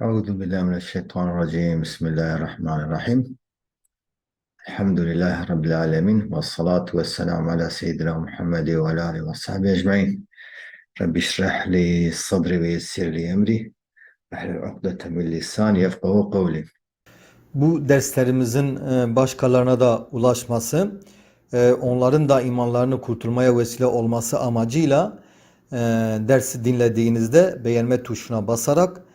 Euzu billahi mineşşeytanirracim. Bismillahirrahmanirrahim. Elhamdülillahi rabbil alamin ve salatu vesselam ala seyyidina Muhammed ve ala ve sahbihi ecmaîn. Rabbi şrah li sadri ve yessir li emri ve hlul ukdete min lisani yefkahu kavli. Bu derslerimizin e, başkalarına da ulaşması, e, onların da imanlarını kurtulmaya vesile olması amacıyla e, dersi dinlediğinizde beğenme tuşuna basarak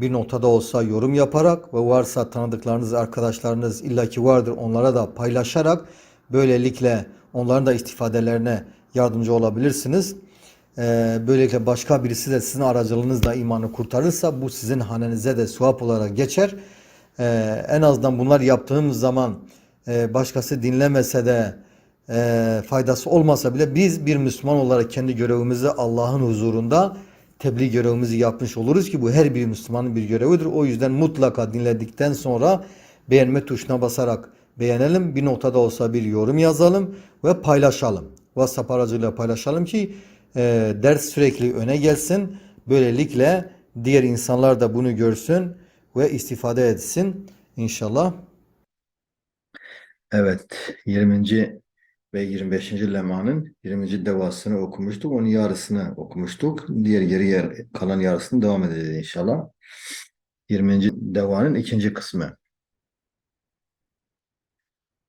bir noktada olsa yorum yaparak ve varsa tanıdıklarınız, arkadaşlarınız illaki vardır onlara da paylaşarak böylelikle onların da istifadelerine yardımcı olabilirsiniz. E, böylelikle başka birisi de sizin aracılığınızla imanı kurtarırsa bu sizin hanenize de sevap olarak geçer. Ee, en azından bunlar yaptığımız zaman e, başkası dinlemese de e, faydası olmasa bile biz bir Müslüman olarak kendi görevimizi Allah'ın huzurunda tebliğ görevimizi yapmış oluruz ki bu her bir Müslümanın bir görevidir. O yüzden mutlaka dinledikten sonra beğenme tuşuna basarak beğenelim. Bir noktada olsa bir yorum yazalım ve paylaşalım. WhatsApp aracılığıyla paylaşalım ki e, ders sürekli öne gelsin. Böylelikle diğer insanlar da bunu görsün ve istifade etsin inşallah. Evet 20. ve 25. lemanın 20. devasını okumuştuk. Onun yarısını okumuştuk. Diğer geri yer, kalan yarısını devam edeceğiz inşallah. 20. devanın ikinci kısmı.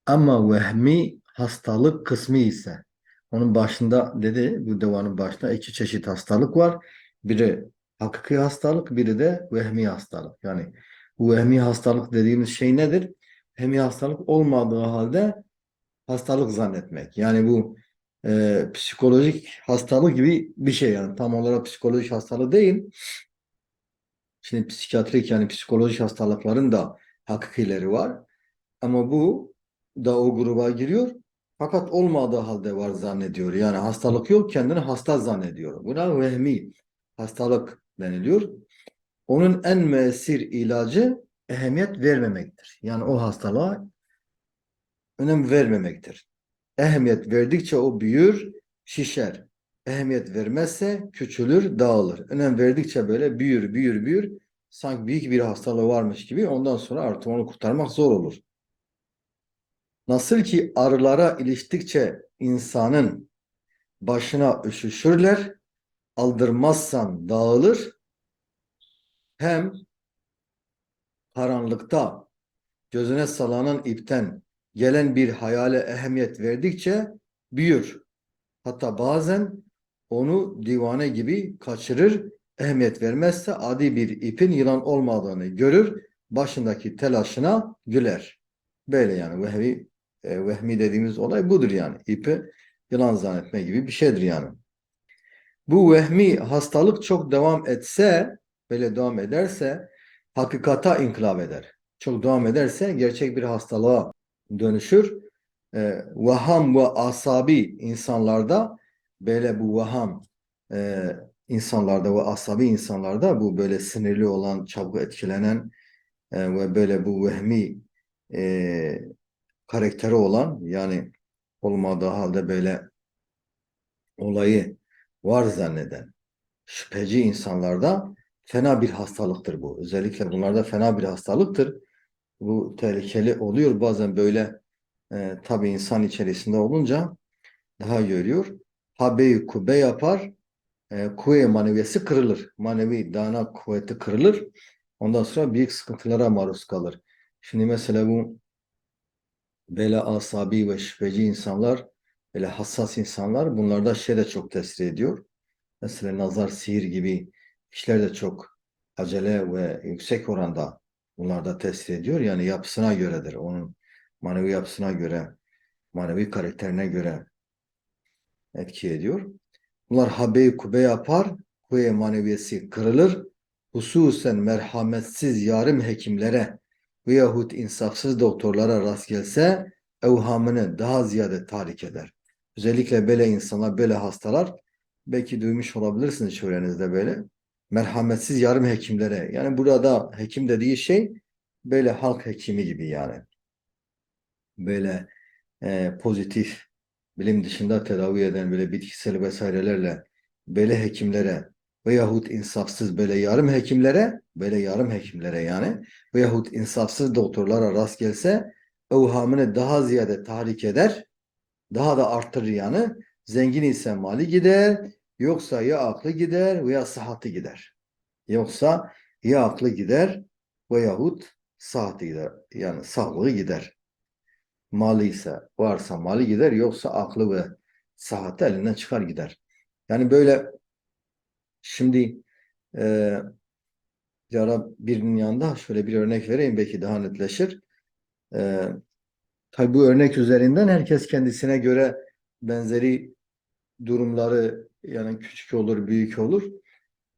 Ama vehmi hastalık kısmı ise onun başında dedi bu devanın başında iki çeşit hastalık var. Biri hakiki hastalık, biri de vehmi hastalık. Yani bu vehmi hastalık dediğimiz şey nedir? Vehmi hastalık olmadığı halde hastalık zannetmek. Yani bu e, psikolojik hastalık gibi bir şey yani tam olarak psikolojik hastalık değil. Şimdi psikiyatrik yani psikolojik hastalıkların da hakikileri var. Ama bu da o gruba giriyor. Fakat olmadığı halde var zannediyor. Yani hastalık yok kendini hasta zannediyor. Buna vehmi hastalık deniliyor. Onun en müessir ilacı ehemmiyet vermemektir. Yani o hastalığa önem vermemektir. Ehemmiyet verdikçe o büyür, şişer. Ehemmiyet vermezse küçülür, dağılır. Önem verdikçe böyle büyür, büyür, büyür. Sanki büyük bir hastalığı varmış gibi ondan sonra artık onu kurtarmak zor olur. Nasıl ki arılara iliştikçe insanın başına üşüşürler, aldırmazsan dağılır, hem karanlıkta gözüne salanan ipten gelen bir hayale ehemmiyet verdikçe büyür. Hatta bazen onu divane gibi kaçırır, ehemmiyet vermezse adi bir ipin yılan olmadığını görür, başındaki telaşına güler. Böyle yani vehmi, e, vehmi dediğimiz olay budur yani. İpi yılan zannetme gibi bir şeydir yani. Bu vehmi hastalık çok devam etse, böyle devam ederse hakikata inkılap eder. Çok devam ederse gerçek bir hastalığa dönüşür. E, vaham ve asabi insanlarda böyle bu vaham e, insanlarda ve asabi insanlarda bu böyle sinirli olan, çabuk etkilenen e, ve böyle bu vehmi e, karakteri olan yani olmadığı halde böyle olayı var zanneden şüpheci insanlarda fena bir hastalıktır bu. Özellikle bunlarda fena bir hastalıktır. Bu tehlikeli oluyor. Bazen böyle e, tabi insan içerisinde olunca daha görüyor. Habeyi kube yapar. E, kuvve maneviyesi kırılır. Manevi dana kuvveti kırılır. Ondan sonra büyük sıkıntılara maruz kalır. Şimdi mesela bu böyle asabi ve şüpheci insanlar, böyle hassas insanlar bunlarda şey de çok tesir ediyor. Mesela nazar, sihir gibi işler de çok acele ve yüksek oranda bunlarda tesir ediyor. Yani yapısına göredir. Onun manevi yapısına göre, manevi karakterine göre etki ediyor. Bunlar habe kube yapar, kuvve maneviyesi kırılır. Hususen merhametsiz yarım hekimlere veyahut insafsız doktorlara rast gelse evhamını daha ziyade tahrik eder. Özellikle böyle insanlar, böyle hastalar belki duymuş olabilirsiniz çevrenizde böyle merhametsiz yarım hekimlere. Yani burada hekim dediği şey böyle halk hekimi gibi yani. Böyle e, pozitif bilim dışında tedavi eden böyle bitkisel vesairelerle böyle hekimlere veyahut insafsız böyle yarım hekimlere, böyle yarım hekimlere yani veyahut insafsız doktorlara rast gelse evhamını daha ziyade tahrik eder, daha da arttırır yani. Zengin ise mali gider, yoksa ya aklı gider veya sıhhati gider. Yoksa ya aklı gider veyahut sıhhati gider. Yani sağlığı gider. Malı ise varsa mali gider, yoksa aklı ve sıhhati elinden çıkar gider. Yani böyle şimdi e, Yara birinin yanında şöyle bir örnek vereyim belki daha netleşir. E, tabii bu örnek üzerinden herkes kendisine göre benzeri durumları yani küçük olur, büyük olur.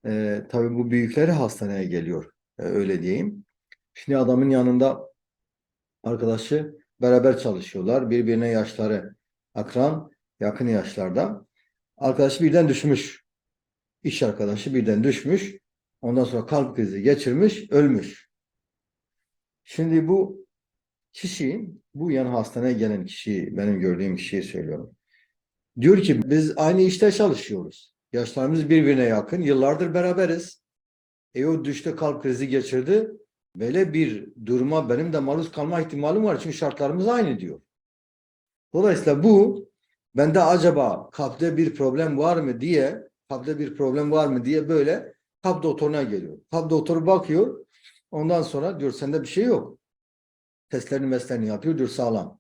E, tabii bu büyükleri hastaneye geliyor. E, öyle diyeyim. Şimdi adamın yanında arkadaşı beraber çalışıyorlar. Birbirine yaşları akran, yakın yaşlarda. Arkadaşı birden düşmüş. İş arkadaşı birden düşmüş. Ondan sonra kalp krizi geçirmiş, ölmüş. Şimdi bu kişi, bu yan hastaneye gelen kişi, benim gördüğüm kişiyi söylüyorum. Diyor ki biz aynı işte çalışıyoruz. Yaşlarımız birbirine yakın, yıllardır beraberiz. E o düştü kalp krizi geçirdi. Böyle bir duruma benim de maruz kalma ihtimalim var çünkü şartlarımız aynı diyor. Dolayısıyla bu bende acaba kalpte bir problem var mı diye kalpte bir problem var mı diye böyle kalp doktoruna geliyor. Kalp doktoru bakıyor. Ondan sonra diyor sende bir şey yok. Testlerini meslerini yapıyor diyor sağlam.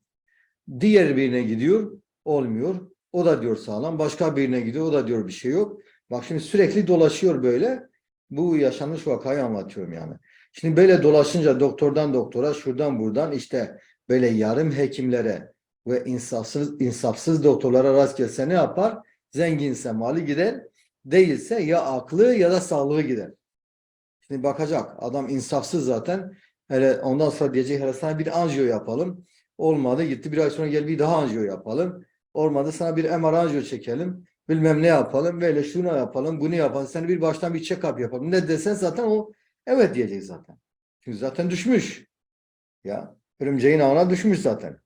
Diğer birine gidiyor olmuyor. O da diyor sağlam. Başka birine gidiyor o da diyor bir şey yok. Bak şimdi sürekli dolaşıyor böyle. Bu yaşanmış vakayı anlatıyorum yani. Şimdi böyle dolaşınca doktordan doktora şuradan buradan işte böyle yarım hekimlere ve insafsız, insafsız doktorlara rast gelse ne yapar? Zenginse mali gider, değilse ya aklı ya da sağlığı gider. Şimdi bakacak adam insafsız zaten. Hele ondan sonra diyecek hele sana bir anjiyo yapalım. Olmadı gitti bir ay sonra gel bir daha anjiyo yapalım. Olmadı sana bir MR çekelim. Bilmem ne yapalım. Böyle şunu yapalım bunu yapalım. Seni bir baştan bir check-up yapalım. Ne desen zaten o evet diyecek zaten. Çünkü zaten düşmüş. Ya örümceğin ağına düşmüş zaten.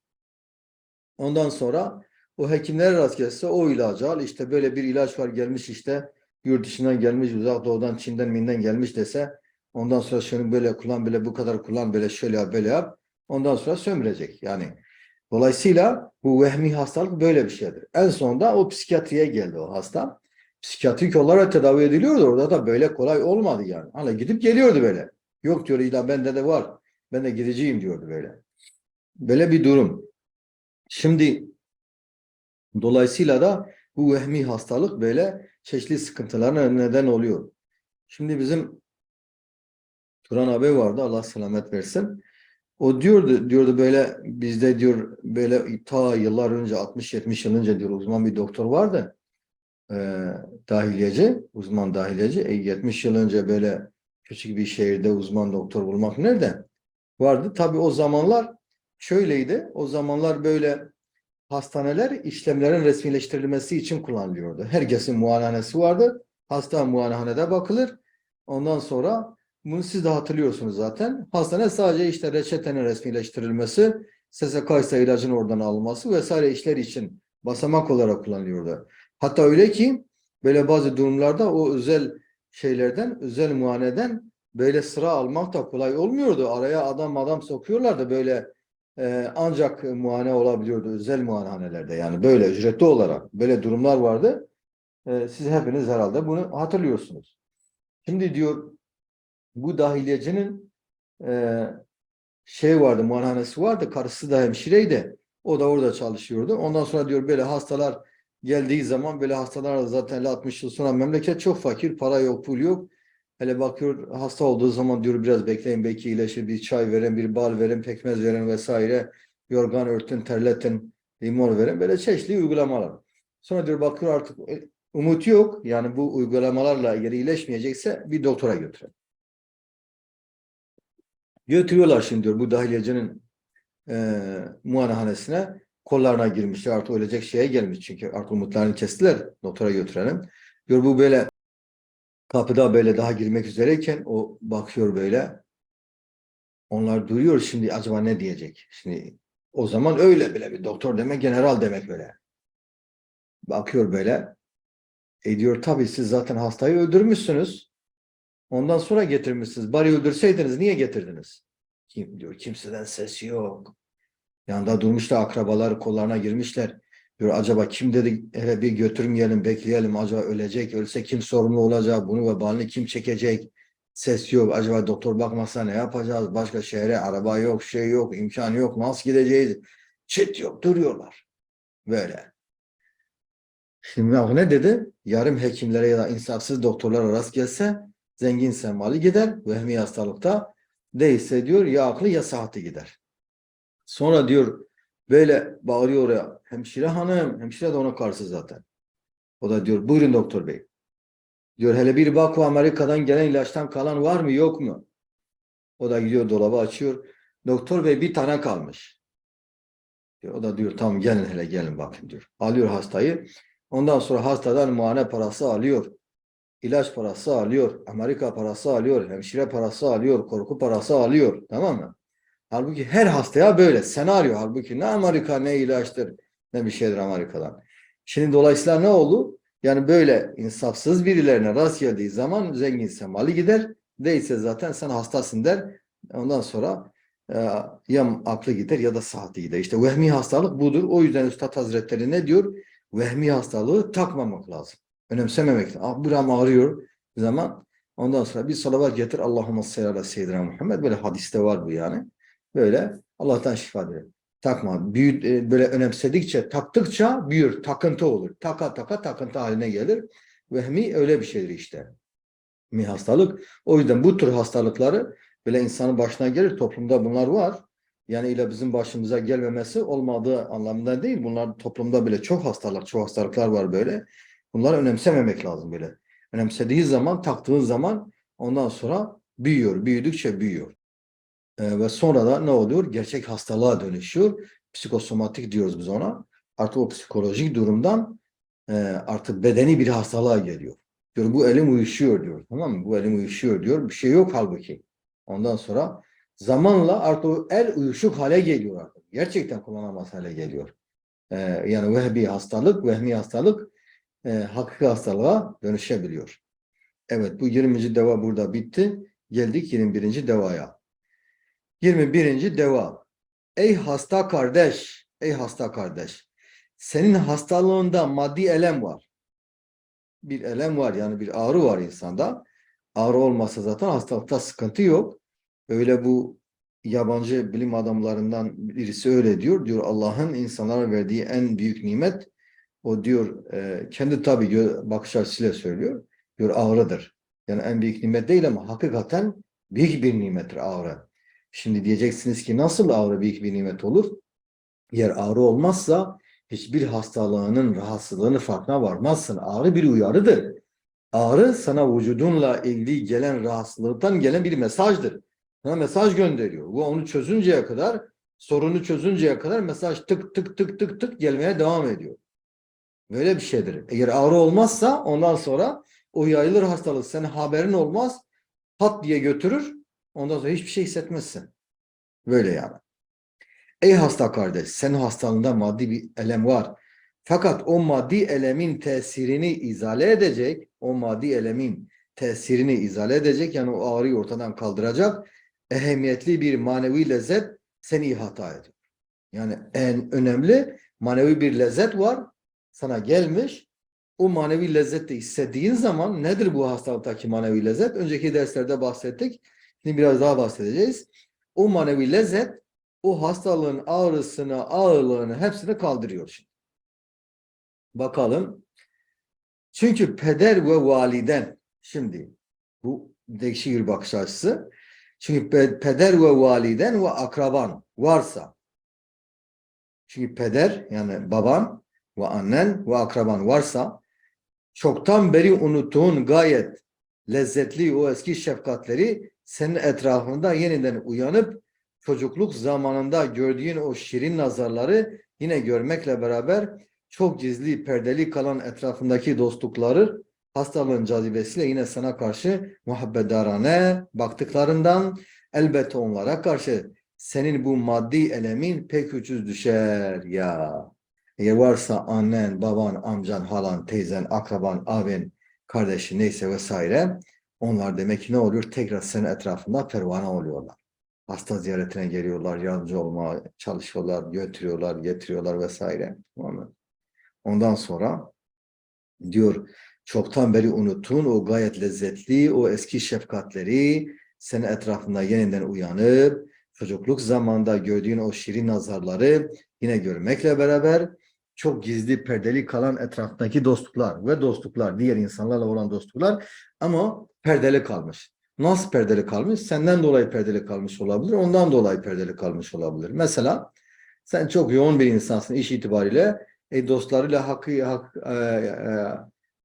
Ondan sonra o hekimler rast gelse o ilacı al. İşte böyle bir ilaç var gelmiş işte yurt dışından gelmiş, uzak doğudan, Çin'den, Min'den gelmiş dese ondan sonra şunu böyle kullan, böyle bu kadar kullan, böyle şöyle yap, böyle yap. Ondan sonra sömürecek. Yani dolayısıyla bu vehmi hastalık böyle bir şeydir. En sonunda o psikiyatriye geldi o hasta. Psikiyatrik olarak tedavi ediliyordu. Orada da böyle kolay olmadı yani. Hala gidip geliyordu böyle. Yok diyor illa bende de var. Ben de gideceğim diyordu böyle. Böyle bir durum. Şimdi dolayısıyla da bu vehmi hastalık böyle çeşitli sıkıntılarına neden oluyor. Şimdi bizim Turan abi vardı Allah selamet versin. O diyordu diyordu böyle bizde diyor böyle ta yıllar önce 60-70 yıl önce diyor uzman bir doktor vardı. Ee, dahiliyeci, uzman dahiliyeci. E, 70 yıl önce böyle küçük bir şehirde uzman doktor bulmak nerede? Vardı. Tabii o zamanlar şöyleydi. O zamanlar böyle hastaneler işlemlerin resmileştirilmesi için kullanılıyordu. Herkesin muayenehanesi vardı. Hasta muayenehanede bakılır. Ondan sonra bunu siz de hatırlıyorsunuz zaten. Hastane sadece işte reçetenin resmileştirilmesi, SSK ise ilacın oradan alınması vesaire işler için basamak olarak kullanılıyordu. Hatta öyle ki böyle bazı durumlarda o özel şeylerden, özel muayeneden böyle sıra almak da kolay olmuyordu. Araya adam adam sokuyorlardı böyle e, ancak muayene olabiliyordu özel muayenehanelerde. Yani böyle ücretli olarak böyle durumlar vardı. E, siz hepiniz herhalde bunu hatırlıyorsunuz. Şimdi diyor bu dahiliyecinin e, şey vardı, muayenehanesi vardı. Karısı da hemşireydi. O da orada çalışıyordu. Ondan sonra diyor böyle hastalar geldiği zaman böyle hastalar da zaten 60 yıl sonra memleket çok fakir. Para yok, pul yok. Hele bakıyor hasta olduğu zaman diyor biraz bekleyin belki iyileşir. Bir çay verin, bir bal verin, pekmez verin vesaire. Yorgan örtün, terletin, limon verin. Böyle çeşitli uygulamalar. Sonra diyor bakıyor artık e, umut yok. Yani bu uygulamalarla ilgili iyileşmeyecekse bir doktora götürelim. Götürüyorlar şimdi diyor bu dahiliyecinin e, muayenehanesine kollarına girmişler artık ölecek şeye gelmiş çünkü artık umutlarını kestiler doktora götürelim. Diyor bu böyle kapıda böyle daha girmek üzereyken o bakıyor böyle onlar duruyor şimdi acaba ne diyecek? Şimdi o zaman öyle bile bir doktor demek general demek böyle. Bakıyor böyle E diyor tabii siz zaten hastayı öldürmüşsünüz. Ondan sonra getirmişsiniz. Bari öldürseydiniz niye getirdiniz? Kim diyor kimseden ses yok. Yanında durmuşlar akrabalar kollarına girmişler. Diyor acaba kim dedi hele bir götürmeyelim bekleyelim acaba ölecek ölse kim sorumlu olacak bunu vebalini kim çekecek ses yok acaba doktor bakmasa ne yapacağız başka şehre araba yok şey yok imkan yok nasıl gideceğiz çit yok duruyorlar böyle. Şimdi ne dedi? Yarım hekimlere ya da insafsız doktorlara rast gelse zenginse mali gider. Vehmi hastalıkta değilse diyor ya aklı ya sıhhati gider. Sonra diyor böyle bağırıyor ya hemşire hanım, hemşire de ona karşı zaten. O da diyor buyurun doktor bey. Diyor hele bir bak o Amerika'dan gelen ilaçtan kalan var mı yok mu? O da gidiyor dolabı açıyor. Doktor bey bir tane kalmış. Diyor, o da diyor tamam gelin hele gelin bakın diyor. Alıyor hastayı. Ondan sonra hastadan muayene parası alıyor. İlaç parası alıyor. Amerika parası alıyor. Hemşire parası alıyor. Korku parası alıyor. Tamam mı? Halbuki her hastaya böyle. Senaryo halbuki ne Amerika ne ilaçtır ne bir şeydir Amerika'dan. Şimdi dolayısıyla ne oldu? Yani böyle insafsız birilerine rast geldiği zaman zenginse mali gider. Değilse zaten sen hastasın der. Ondan sonra e, ya aklı gider ya da sıhhati gider. İşte vehmi hastalık budur. O yüzden Üstad Hazretleri ne diyor? Vehmi hastalığı takmamak lazım. Önemsememek. Ah buram ağrıyor zaman ondan sonra bir salavat getir. Allahümme salli ala seyyidina Muhammed. Böyle hadiste var bu yani. Böyle Allah'tan şifa dilerim. Takma. Büyü, e, böyle önemsedikçe, taktıkça büyür. Takıntı olur. Taka taka takıntı haline gelir. Vehmi öyle bir şeydir işte. Mi hastalık. O yüzden bu tür hastalıkları böyle insanın başına gelir. Toplumda bunlar var. Yani ile bizim başımıza gelmemesi olmadığı anlamında değil. Bunlar toplumda bile çok hastalık, çok hastalıklar var böyle. Bunları önemsememek lazım böyle. Önemsediği zaman, taktığı zaman ondan sonra büyüyor. Büyüdükçe büyüyor. Ee, ve sonra da ne oluyor? Gerçek hastalığa dönüşüyor. Psikosomatik diyoruz biz ona. Artık o psikolojik durumdan e, artık bedeni bir hastalığa geliyor. Diyor bu elim uyuşuyor diyor. Tamam mı? Bu elim uyuşuyor diyor. Bir şey yok halbuki. Ondan sonra zamanla artık o el uyuşuk hale geliyor artık. Gerçekten kullanamaz hale geliyor. Ee, yani vehbi hastalık, vehmi hastalık e, hakiki hastalığa dönüşebiliyor. Evet bu 20. deva burada bitti. Geldik 21. devaya. 21. deva. Ey hasta kardeş, ey hasta kardeş. Senin hastalığında maddi elem var. Bir elem var yani bir ağrı var insanda. Ağrı olmasa zaten hastalıkta sıkıntı yok. Öyle bu yabancı bilim adamlarından birisi öyle diyor. Diyor Allah'ın insanlara verdiği en büyük nimet o diyor e, kendi tabii gö- bakış açısıyla söylüyor. Diyor ağrıdır. Yani en büyük nimet değil ama hakikaten büyük bir nimettir ağrı. Şimdi diyeceksiniz ki nasıl ağrı büyük bir nimet olur? Eğer ağrı olmazsa hiçbir hastalığının rahatsızlığını farkına varmazsın. Ağrı bir uyarıdır. Ağrı sana vücudunla ilgili gelen rahatsızlıktan gelen bir mesajdır. Sana mesaj gönderiyor. Bu onu çözünceye kadar, sorunu çözünceye kadar mesaj tık tık tık tık tık gelmeye devam ediyor. Böyle bir şeydir. Eğer ağrı olmazsa ondan sonra o yayılır hastalık. Senin haberin olmaz. Pat diye götürür. Ondan sonra hiçbir şey hissetmezsin. Böyle yani. Ey hasta kardeş, senin hastalığında maddi bir elem var. Fakat o maddi elemin tesirini izale edecek, o maddi elemin tesirini izale edecek, yani o ağrıyı ortadan kaldıracak ehemmiyetli bir manevi lezzet seni ihata ediyor. Yani en önemli manevi bir lezzet var, sana gelmiş. O manevi lezzeti hissettiğin zaman nedir bu hastalıktaki manevi lezzet? Önceki derslerde bahsettik. Şimdi biraz daha bahsedeceğiz. O manevi lezzet o hastalığın ağrısını, ağırlığını hepsini kaldırıyor şimdi. Bakalım. Çünkü peder ve validen şimdi bu değişik bir bakış açısı. Çünkü pe- peder ve validen ve akraban varsa çünkü peder yani baban ve annen ve akraban varsa çoktan beri unuttuğun gayet lezzetli o eski şefkatleri senin etrafında yeniden uyanıp çocukluk zamanında gördüğün o şirin nazarları yine görmekle beraber çok gizli, perdeli kalan etrafındaki dostlukları hastalığın cazibesiyle yine sana karşı muhabbetdarane baktıklarından elbette onlara karşı senin bu maddi elemin pek ucuz düşer ya. Eğer varsa annen, baban, amcan, halan, teyzen, akraban, abin, kardeşin neyse vesaire onlar demek ki ne oluyor? Tekrar senin etrafında pervane oluyorlar. Hasta ziyaretine geliyorlar, yardımcı olmaya çalışıyorlar, götürüyorlar, getiriyorlar vesaire. Ondan sonra diyor çoktan beri unuttuğun o gayet lezzetli, o eski şefkatleri senin etrafında yeniden uyanıp çocukluk zamanında gördüğün o şirin nazarları yine görmekle beraber çok gizli perdeli kalan etraftaki dostluklar ve dostluklar, diğer insanlarla olan dostluklar ama perdeli kalmış. Nasıl perdeli kalmış? Senden dolayı perdeli kalmış olabilir, ondan dolayı perdeli kalmış olabilir. Mesela sen çok yoğun bir insansın iş itibariyle, e, dostlarıyla hakkı, hak, e, e,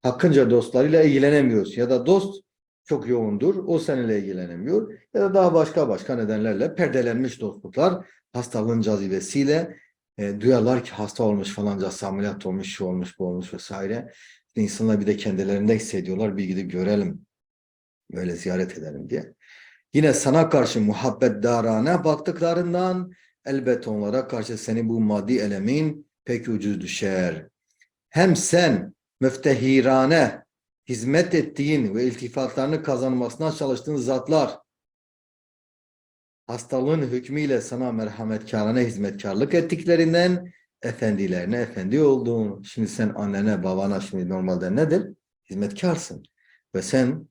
hakkınca dostlarıyla ilgilenemiyorsun ya da dost çok yoğundur, o seninle ilgilenemiyor ya da daha başka başka nedenlerle perdelenmiş dostluklar hastalığın cazibesiyle e, duyarlar ki hasta olmuş falanca ameliyat olmuş, şu olmuş, bu olmuş vesaire. İnsanlar bir de kendilerinde hissediyorlar, bir gidip görelim, böyle ziyaret edelim diye. Yine sana karşı muhabbet darane baktıklarından elbette onlara karşı senin bu maddi elemin pek ucuz düşer. Hem sen müftehirane hizmet ettiğin ve iltifatlarını kazanmasına çalıştığın zatlar hastalığın hükmüyle sana merhametkârane hizmetkarlık ettiklerinden efendilerine efendi olduğun. Şimdi sen annene, babana şimdi normalde nedir? Hizmetkarsın. Ve sen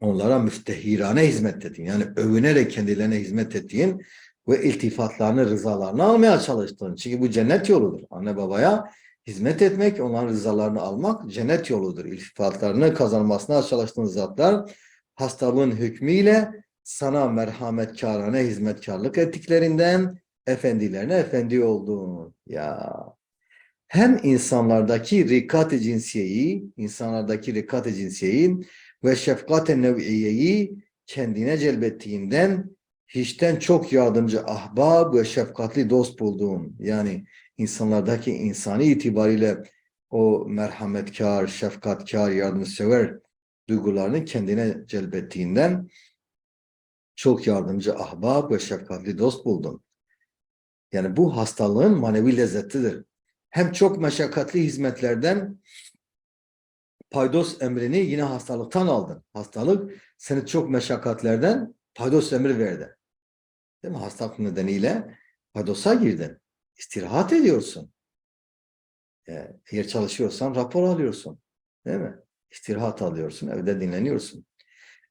onlara müftehirane hizmet ettin. Yani övünerek kendilerine hizmet ettiğin ve iltifatlarını, rızalarını almaya çalıştın. Çünkü bu cennet yoludur. Anne babaya hizmet etmek, onların rızalarını almak cennet yoludur. İltifatlarını kazanmasına çalıştığın zatlar hastalığın hükmüyle sana merhametkârane hizmetkarlık ettiklerinden efendilerine efendi oldun. Ya hem insanlardaki rikat-ı cinsiyeyi, insanlardaki rikat-ı cinsiyeyi ve şefkat-ı nev'iyeyi kendine celbettiğinden hiçten çok yardımcı ahbab ve şefkatli dost buldun. Yani insanlardaki insani itibariyle o merhametkar, şefkatkar, yardımsever duygularını kendine celbettiğinden çok yardımcı ahbab ve şefkatli dost buldun. Yani bu hastalığın manevi lezzetidir. Hem çok meşakkatli hizmetlerden paydos emrini yine hastalıktan aldın. Hastalık seni çok meşakkatlerden paydos emri verdi. Değil mi? Hastalık nedeniyle paydosa girdin. İstirahat ediyorsun. Ee, Eğer çalışıyorsan rapor alıyorsun. Değil mi? İstirahat alıyorsun. Evde dinleniyorsun.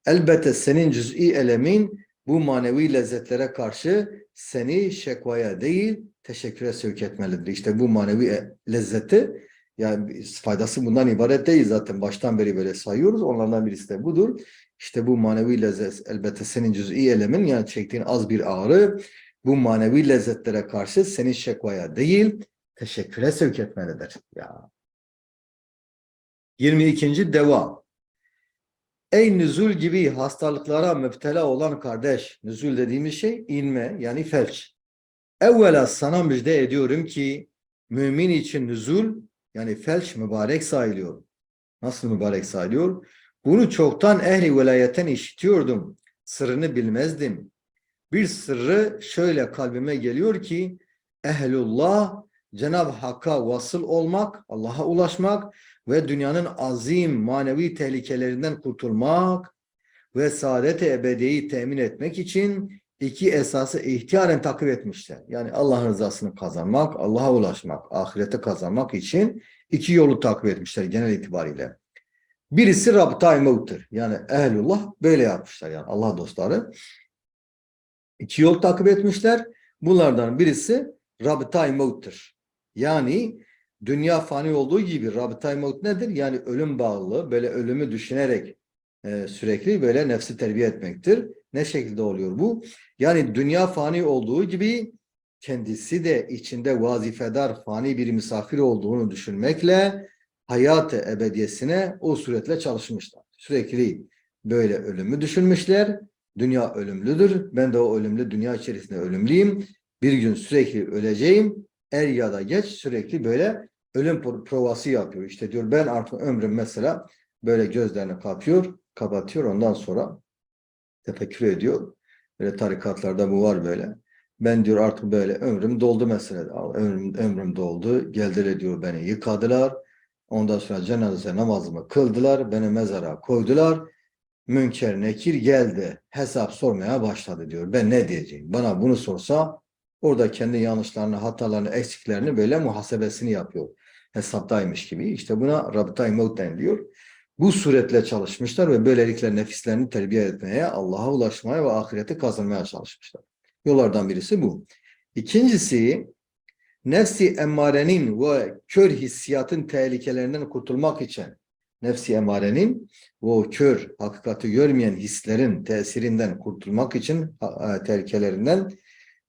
Elbette senin cüz'i elemin bu manevi lezzetlere karşı seni şekvaya değil teşekküre sevk etmelidir. İşte bu manevi e- lezzeti yani faydası bundan ibaret değil zaten baştan beri böyle sayıyoruz. Onlardan birisi de budur. İşte bu manevi lezzet elbette senin cüz'i elemin yani çektiğin az bir ağrı bu manevi lezzetlere karşı seni şekvaya değil teşekküre sevk etmelidir. Ya. 22. Deva. Ey nüzul gibi hastalıklara müptela olan kardeş, nüzul dediğimiz şey inme yani felç. Evvela sana müjde ediyorum ki mümin için nüzul yani felç mübarek sayılıyor. Nasıl mübarek sayılıyor? Bunu çoktan ehli velayetten işitiyordum. Sırrını bilmezdim. Bir sırrı şöyle kalbime geliyor ki ehlullah Cenab-ı Hakk'a vasıl olmak, Allah'a ulaşmak ve dünyanın azim manevi tehlikelerinden kurtulmak ve saadet-i ebediyeyi temin etmek için iki esası ihtiyaren takip etmişler. Yani Allah'ın rızasını kazanmak, Allah'a ulaşmak, ahirete kazanmak için iki yolu takip etmişler genel itibariyle. Birisi rabıta-i mevttir. Yani ehlullah böyle yapmışlar yani Allah dostları. İki yol takip etmişler. Bunlardan birisi rabıta-i mevttir. Yani dünya fani olduğu gibi rabıta-i mevt nedir? Yani ölüm bağlı, böyle ölümü düşünerek e, sürekli böyle nefsi terbiye etmektir. Ne şekilde oluyor bu? Yani dünya fani olduğu gibi kendisi de içinde vazifedar fani bir misafir olduğunu düşünmekle hayat-ı ebediyesine o suretle çalışmışlar. Sürekli böyle ölümü düşünmüşler. Dünya ölümlüdür. Ben de o ölümlü dünya içerisinde ölümlüyüm. Bir gün sürekli öleceğim. Er ya da geç sürekli böyle ölüm pro- provası yapıyor. İşte diyor ben artık ömrüm mesela böyle gözlerini kapıyor, kapatıyor. Ondan sonra tefekkür ediyor. Böyle tarikatlarda bu var böyle. Ben diyor artık böyle ömrüm doldu mesela. Ömrüm, ömrüm doldu. Geldiler diyor beni yıkadılar. Ondan sonra cenaze namazımı kıldılar. Beni mezara koydular. Münker Nekir geldi. Hesap sormaya başladı diyor. Ben ne diyeceğim? Bana bunu sorsa orada kendi yanlışlarını, hatalarını, eksiklerini böyle muhasebesini yapıyor. Hesaptaymış gibi. İşte buna Rabıta-i Mevt deniliyor. Bu suretle çalışmışlar ve böylelikle nefislerini terbiye etmeye, Allah'a ulaşmaya ve ahireti kazanmaya çalışmışlar. Yollardan birisi bu. İkincisi, nefsi emmarenin ve kör hissiyatın tehlikelerinden kurtulmak için nefsi emmarenin ve o kör, hakikati görmeyen hislerin tesirinden kurtulmak için e, tehlikelerinden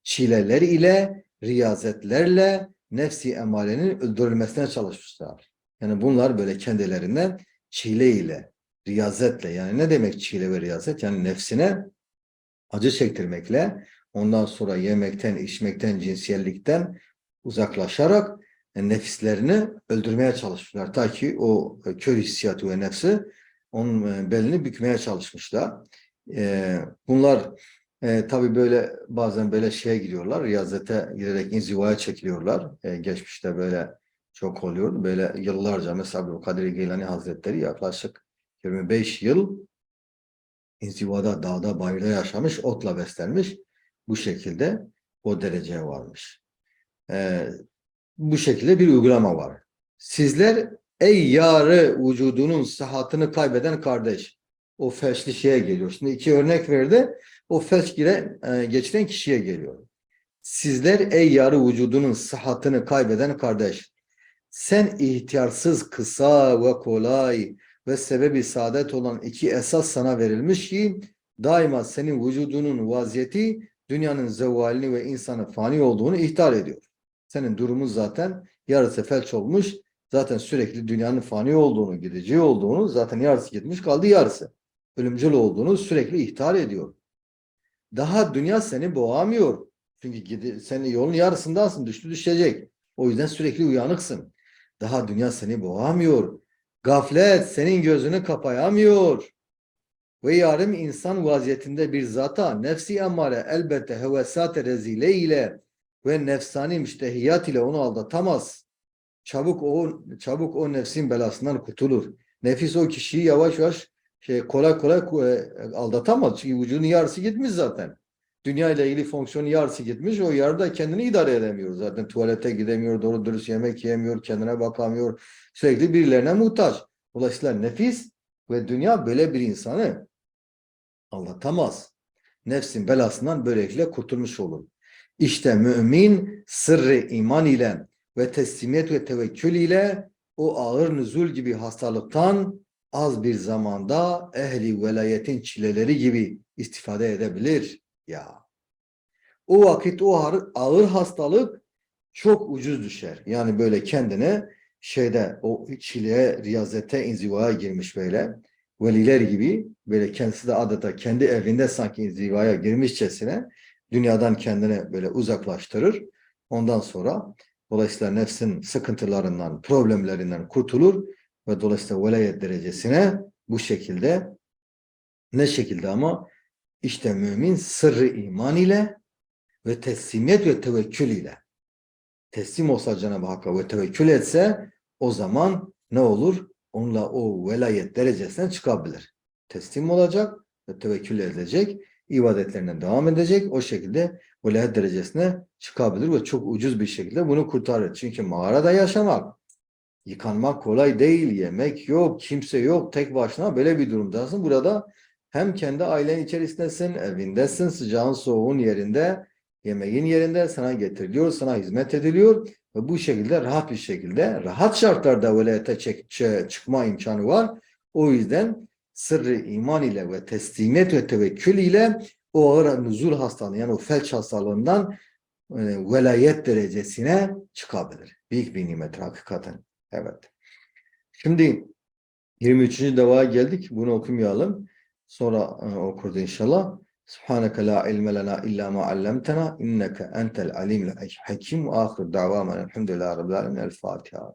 çileler ile, riyazetlerle nefsi emmarenin öldürülmesine çalışmışlar. Yani bunlar böyle kendilerinden çile ile, riyazetle yani ne demek çile ve riyazet? Yani nefsine acı çektirmekle ondan sonra yemekten, içmekten, cinsiyellikten uzaklaşarak e, nefislerini öldürmeye çalışmışlar. Ta ki o e, kör hissiyatı ve nefsi onun e, belini bükmeye çalışmışlar. Bunlar e, tabii böyle bazen böyle şeye gidiyorlar, riyazete girerek inzivaya çekiliyorlar. E, geçmişte böyle çok oluyordu. Böyle yıllarca mesela bu Kadir Geylani Hazretleri yaklaşık 25 yıl inzivada, dağda, bayırda yaşamış, otla beslenmiş. Bu şekilde o dereceye varmış. Ee, bu şekilde bir uygulama var. Sizler ey yarı vücudunun sıhhatını kaybeden kardeş. O felçli şeye geliyor. Şimdi iki örnek verdi. O felç giren, e, geçiren kişiye geliyor. Sizler ey yarı vücudunun sıhhatını kaybeden kardeş. Sen ihtiyarsız, kısa ve kolay ve sebebi saadet olan iki esas sana verilmiş ki daima senin vücudunun vaziyeti dünyanın zevalini ve insanın fani olduğunu ihtar ediyor. Senin durumun zaten yarısı felç olmuş. Zaten sürekli dünyanın fani olduğunu, gideceği olduğunu, zaten yarısı gitmiş kaldı yarısı. Ölümcül olduğunu sürekli ihtar ediyor. Daha dünya seni boğamıyor. Çünkü gidi, senin yolun yarısındasın, düştü düşecek. O yüzden sürekli uyanıksın. Daha dünya seni boğamıyor. Gaflet senin gözünü kapayamıyor. Ve yarım insan vaziyetinde bir zata nefsi emmare elbette hevesat rezile ile ve nefsani müştehiyat ile onu aldatamaz. Çabuk o çabuk o nefsin belasından kurtulur. Nefis o kişiyi yavaş yavaş şey kolay kolay e, aldatamaz. Çünkü vücudun yarısı gitmiş zaten. Dünya ile ilgili fonksiyonun yarısı gitmiş. O yarıda kendini idare edemiyor zaten. Tuvalete gidemiyor, doğru dürüst yemek yemiyor, kendine bakamıyor. Sürekli birilerine muhtaç. Dolayısıyla nefis ve dünya böyle bir insanı aldatamaz. Nefsin belasından böylelikle kurtulmuş olur. İşte mümin sırrı iman ile ve teslimiyet ve tevekkül ile o ağır nüzul gibi hastalıktan az bir zamanda ehli velayetin çileleri gibi istifade edebilir. Ya. O vakit o ağır, hastalık çok ucuz düşer. Yani böyle kendine şeyde o çileye, riyazete, inzivaya girmiş böyle veliler gibi böyle kendisi de adeta kendi evinde sanki inzivaya girmişçesine dünyadan kendini böyle uzaklaştırır. Ondan sonra dolayısıyla nefsin sıkıntılarından, problemlerinden kurtulur ve dolayısıyla velayet derecesine bu şekilde ne şekilde ama işte mümin sırrı iman ile ve teslimiyet ve tevekkül ile teslim olsa Cenab-ı Hakk'a ve tevekkül etse o zaman ne olur? Onunla o velayet derecesine çıkabilir. Teslim olacak ve tevekkül edecek, ibadetlerinden devam edecek. O şekilde velayet derecesine çıkabilir ve çok ucuz bir şekilde bunu kurtarır. Çünkü mağarada yaşamak, yıkanmak kolay değil, yemek yok, kimse yok, tek başına böyle bir durumdasın. Burada hem kendi ailen içerisindesin, evindesin, sıcağın soğuğun yerinde, yemeğin yerinde sana getiriliyor, sana hizmet ediliyor ve bu şekilde rahat bir şekilde, rahat şartlarda velayete çıkma imkanı var. O yüzden sırrı iman ile ve teslimiyet ve tevekkül ile o ağır nüzul hastalığı yani o felç hastalığından e, velayet derecesine çıkabilir. Büyük bir nimet hakikaten. Evet. Şimdi 23. devaya geldik. Bunu okumayalım. Sonra e, okurdu inşallah. Subhaneke la ilme lena illa ma allamtena inneke entel alimul hakim ahir davamena elhamdülillahi rabbil alemin. El Fatiha.